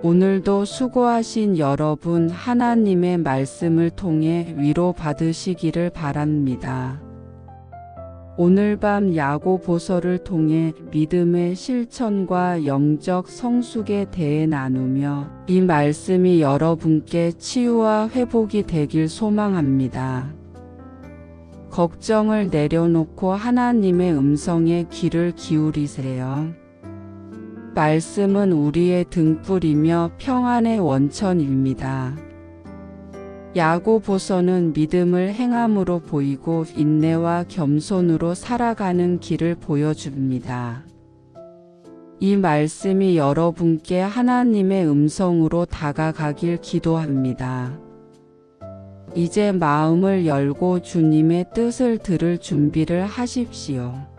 오늘도 수고하신 여러분 하나님의 말씀을 통해 위로 받으시기를 바랍니다. 오늘 밤 야고 보서를 통해 믿음의 실천과 영적 성숙에 대해 나누며 이 말씀이 여러분께 치유와 회복이 되길 소망합니다. 걱정을 내려놓고 하나님의 음성에 귀를 기울이세요. 말씀은 우리의 등불이며 평안의 원천입니다. 야고보서는 믿음을 행함으로 보이고 인내와 겸손으로 살아가는 길을 보여줍니다. 이 말씀이 여러분께 하나님의 음성으로 다가가길 기도합니다. 이제 마음을 열고 주님의 뜻을 들을 준비를 하십시오.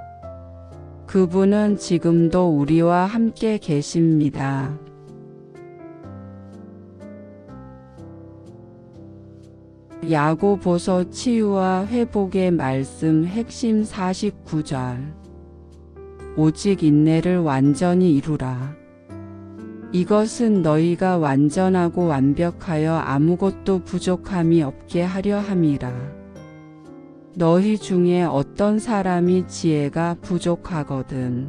그분은 지금도 우리와 함께 계십니다. 야고보서 치유와 회복의 말씀 핵심 49절. 오직 인내를 완전히 이루라. 이것은 너희가 완전하고 완벽하여 아무것도 부족함이 없게 하려 함이라. 너희 중에 어떤 사람이 지혜가 부족하거든.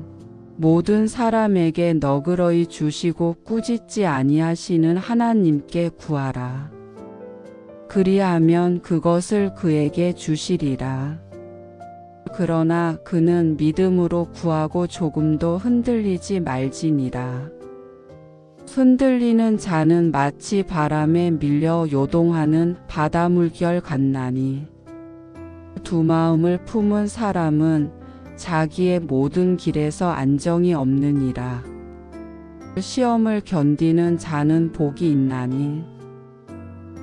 모든 사람에게 너그러이 주시고 꾸짖지 아니하시는 하나님께 구하라. 그리하면 그것을 그에게 주시리라. 그러나 그는 믿음으로 구하고 조금도 흔들리지 말지니라. 흔들리는 자는 마치 바람에 밀려 요동하는 바다물결 같나니. 두 마음을 품은 사람은 자기의 모든 길에서 안정이 없느니라. 시험을 견디는 자는 복이 있나니.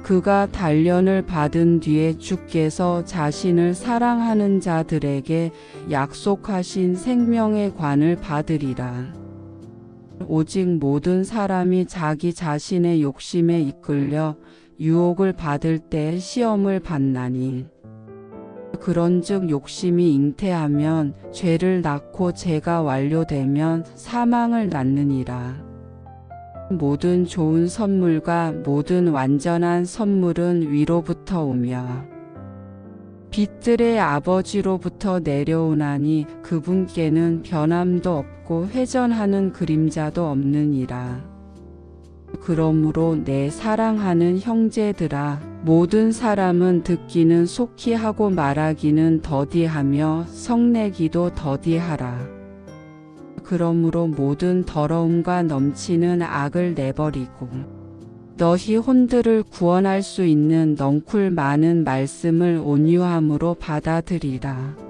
그가 단련을 받은 뒤에 주께서 자신을 사랑하는 자들에게 약속하신 생명의 관을 받으리라. 오직 모든 사람이 자기 자신의 욕심에 이끌려 유혹을 받을 때 시험을 받나니. 그런즉 욕심이 잉태하면 죄를 낳고 죄가 완료되면 사망을 낳느니라. 모든 좋은 선물과 모든 완전한 선물은 위로부터 오며 빛들의 아버지로부터 내려오나니 그분께는 변함도 없고 회전하는 그림자도 없느니라. 그러므로 내 사랑하는 형제들아 모든 사람은 듣기는 속히 하고 말하기는 더디하며 성내기도 더디하라. 그러므로 모든 더러움과 넘치는 악을 내버리고 너희 혼들을 구원할 수 있는 넝쿨 많은 말씀을 온유함으로 받아들이라.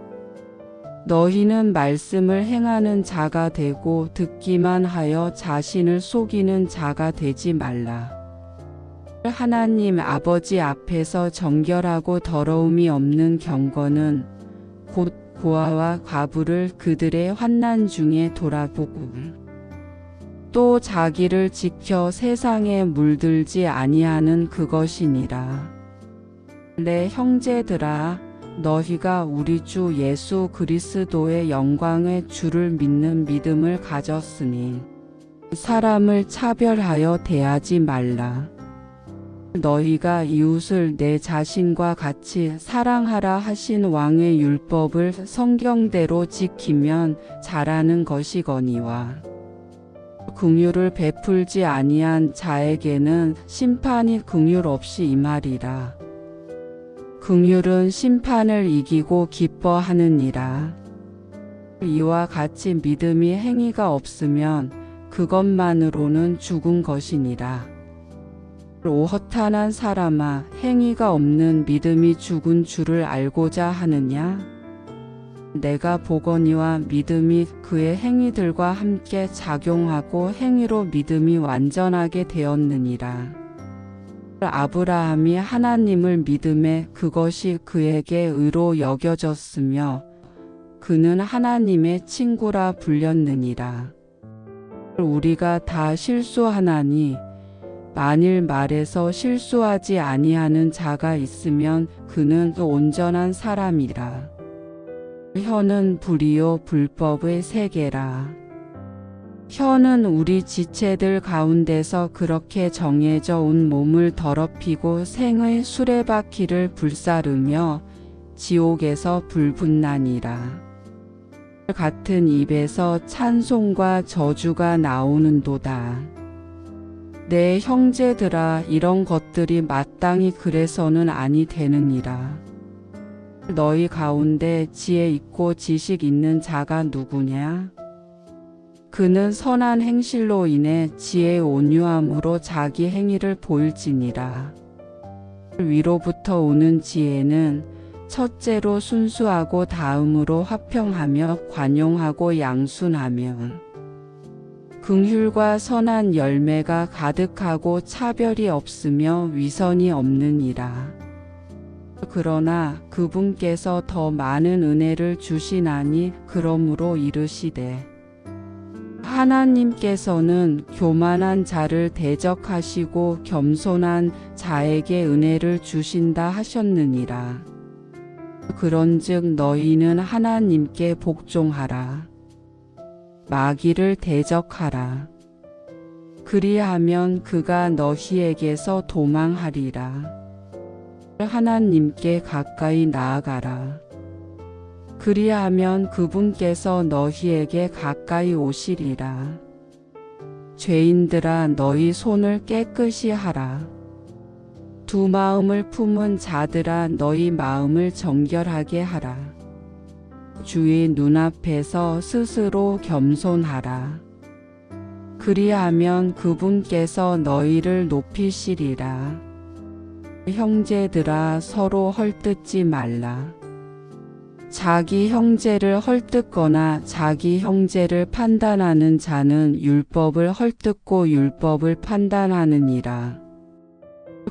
너희는 말씀을 행하는 자가 되고 듣기만 하여 자신을 속이는 자가 되지 말라. 하나님 아버지 앞에서 정결하고 더러움이 없는 경건은 곧 고아와 과부를 그들의 환난 중에 돌아보고 또 자기를 지켜 세상에 물들지 아니하는 그것이니라. 내 형제들아 너희가 우리 주 예수 그리스도의 영광의 주를 믿는 믿음을 가졌으니 사람을 차별하여 대하지 말라. 너희가 이웃을 내 자신과 같이 사랑하라 하신 왕의 율법을 성경대로 지키면 잘하는 것이거니와 긍휼을 베풀지 아니한 자에게는 심판이 긍휼 없이 임하리라. 긍휼은 심판을 이기고 기뻐하느니라. 이와 같이 믿음이 행위가 없으면 그것만으로는 죽은 것이니라. 오 허탄한 사람아 행위가 없는 믿음이 죽은 줄을 알고자 하느냐? 내가 보거니와 믿음이 그의 행위들과 함께 작용하고 행위로 믿음이 완전하게 되었느니라. 아브라함이 하나님을 믿음에 그것이 그에게 의로 여겨졌으며 그는 하나님의 친구라 불렸느니라. 우리가 다 실수하나니 만일 말에서 실수하지 아니하는 자가 있으면 그는 온전한 사람이라. 혀는 불이요 불법의 세계라. 혀는 우리 지체들 가운데서 그렇게 정해져 온 몸을 더럽히고 생의 수레바퀴를 불사르며 지옥에서 불붙나니라. 같은 입에서 찬송과 저주가 나오는도다. 내 형제들아 이런 것들이 마땅히 그래서는 아니 되느니라. 너희 가운데 지혜 있고 지식 있는 자가 누구냐? 그는 선한 행실로 인해 지혜의 온유함으로 자기 행위를 보일지니라. 위로부터 오는 지혜는 첫째로 순수하고 다음으로 화평하며 관용하고 양순하며 긍휼과 선한 열매가 가득하고 차별이 없으며 위선이 없느니라. 그러나 그분께서 더 많은 은혜를 주시나니 그러므로 이르시되 하나님께서는 교만한 자를 대적하시고 겸손한 자에게 은혜를 주신다 하셨느니라. 그런즉 너희는 하나님께 복종하라. 마귀를 대적하라. 그리하면 그가 너희에게서 도망하리라. 하나님께 가까이 나아가라. 그리하면 그분께서 너희에게 가까이 오시리라. 죄인들아 너희 손을 깨끗이 하라. 두 마음을 품은 자들아 너희 마음을 정결하게 하라. 주의 눈앞에서 스스로 겸손하라. 그리하면 그분께서 너희를 높이시리라. 형제들아 서로 헐뜯지 말라. 자기 형제를 헐뜯거나 자기 형제를 판단하는 자는 율법을 헐뜯고 율법을 판단하느니라.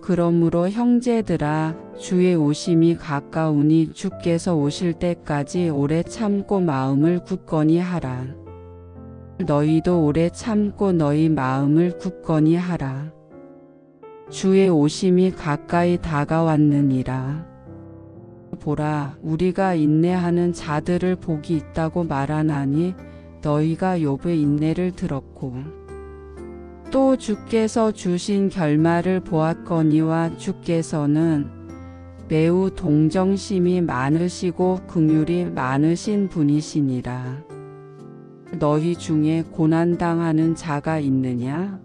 그러므로 형제들아 주의 오심이 가까우니 주께서 오실 때까지 오래 참고 마음을 굳건히 하라. 너희도 오래 참고 너희 마음을 굳건히 하라. 주의 오심이 가까이 다가왔느니라. 보라 우리가 인내하는 자들을 복이 있다고 말하나니 너희가 욥의 인내를 들었고 또 주께서 주신 결말을 보았거니와 주께서는 매우 동정심이 많으시고 긍휼이 많으신 분이시니라. 너희 중에 고난당하는 자가 있느냐?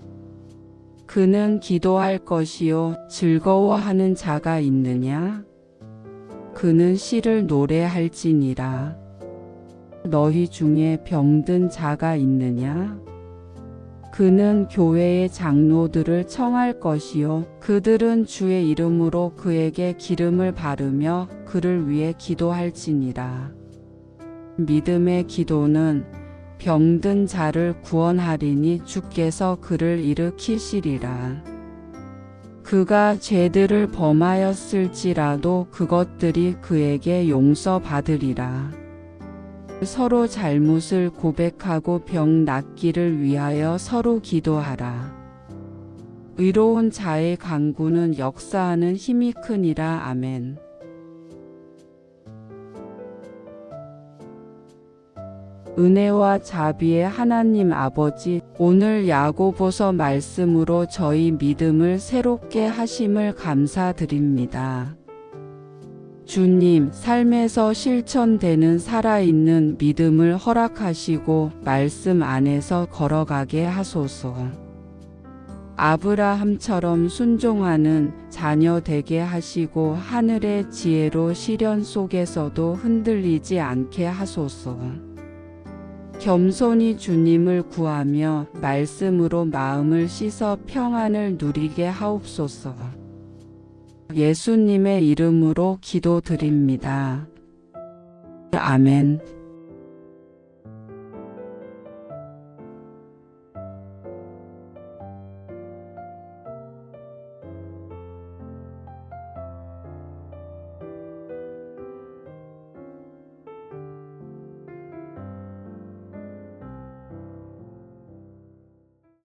그는 기도할 것이요 즐거워하는 자가 있느냐? 그는 시를 노래할지니라. 너희 중에 병든 자가 있느냐? 그는 교회의 장로들을 청할 것이요. 그들은 주의 이름으로 그에게 기름을 바르며 그를 위해 기도할지니라. 믿음의 기도는 병든 자를 구원하리니 주께서 그를 일으키시리라. 그가 죄들을 범하였을지라도 그것들이 그에게 용서받으리라. 서로 잘못을 고백하고 병 낫기를 위하여 서로 기도하라. 의로운 자의 강구는 역사하는 힘이 크니라. 아멘. 은혜와 자비의 하나님 아버지, 오늘 야고보서 말씀으로 저희 믿음을 새롭게 하심을 감사드립니다. 주님, 삶에서 실천되는 살아있는 믿음을 허락하시고 말씀 안에서 걸어가게 하소서. 아브라함처럼 순종하는 자녀 되게 하시고 하늘의 지혜로 시련 속에서도 흔들리지 않게 하소서. 겸손히 주님을 구하며 말씀으로 마음을 씻어 평안을 누리게 하옵소서. 예수님의 이름으로 기도드립니다. 아멘.